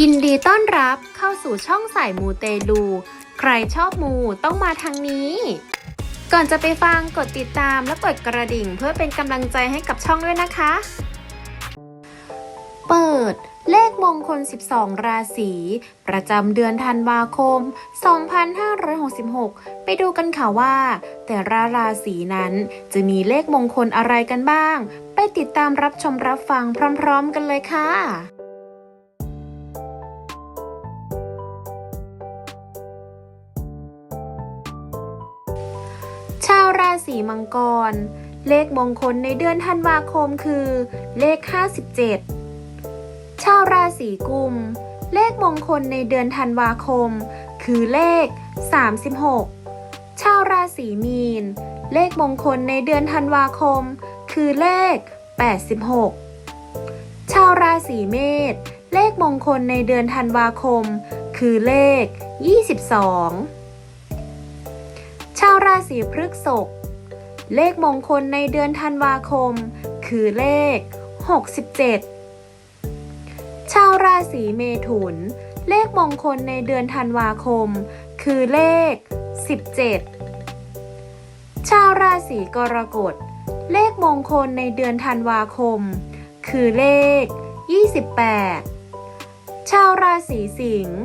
ยินดีต้อนรับเข้าสู่ช่องสายมูเตลู ใครชอบมูต้องมาทางนี้ ก่อนจะไปฟังกดติดตามและกดกระดิ่งเพื่อเป็นกำลังใจให้กับช่องด้วยนะคะ เปิด เลขมงคล 12 ราศี ประจำเดือนธันวาคม 2566 ไปดูกันค่ะว่า แต่ละราศีนั้นจะมีเลขมงคลอะไรกันบ้าง ไปติดตามรับชมรับฟังพร้อมๆกันเลยค่ะชาวราศีมังกร เลขมงคลในเดือนธันวาคมคือ เลข 57 ชาวราศีกุม เลขมงคลในเดือนธันวาคม คือเลข 36 ชาวราศีมีน เลขมงคลในเดือนธันวาคม คือเลข 86 ชาวราศีเมษเลขมงคลในเดือนธันวาคม คือเลข 22 ชาวราศีพฤษภเลขมงคลในเดือนธันวาคม คือเลข 67 ศีเมถุน เลขมงคลในเดือนธันวาคม คือเลข 17 ชาวราศีกรกฎ เลขมงคลในเดือนธันวาคม คือเลข 28 ชาวราศีสิงห์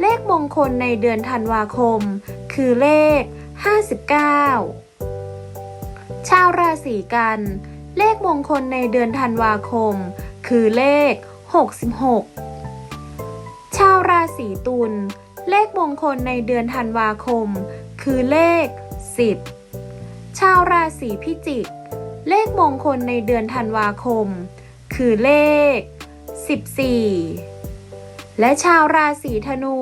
เลขมงคลในเดือนธันวาคม คือเลข 59 ชาวราศีกัน เลขมงคลในเดือนธันวาคม คือเลข 66 ชาวราศีตุล เลขมงคลในเดือนธันวาคม คือเลข 10 ชาวราศีพิจิก เลขมงคลในเดือนธันวาคม คือเลข 14 และชาวราศีธนู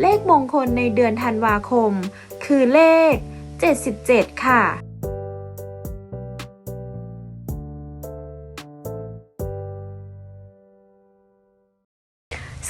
เลขมงคลในเดือนธันวาคม คือเลข 77 ค่ะ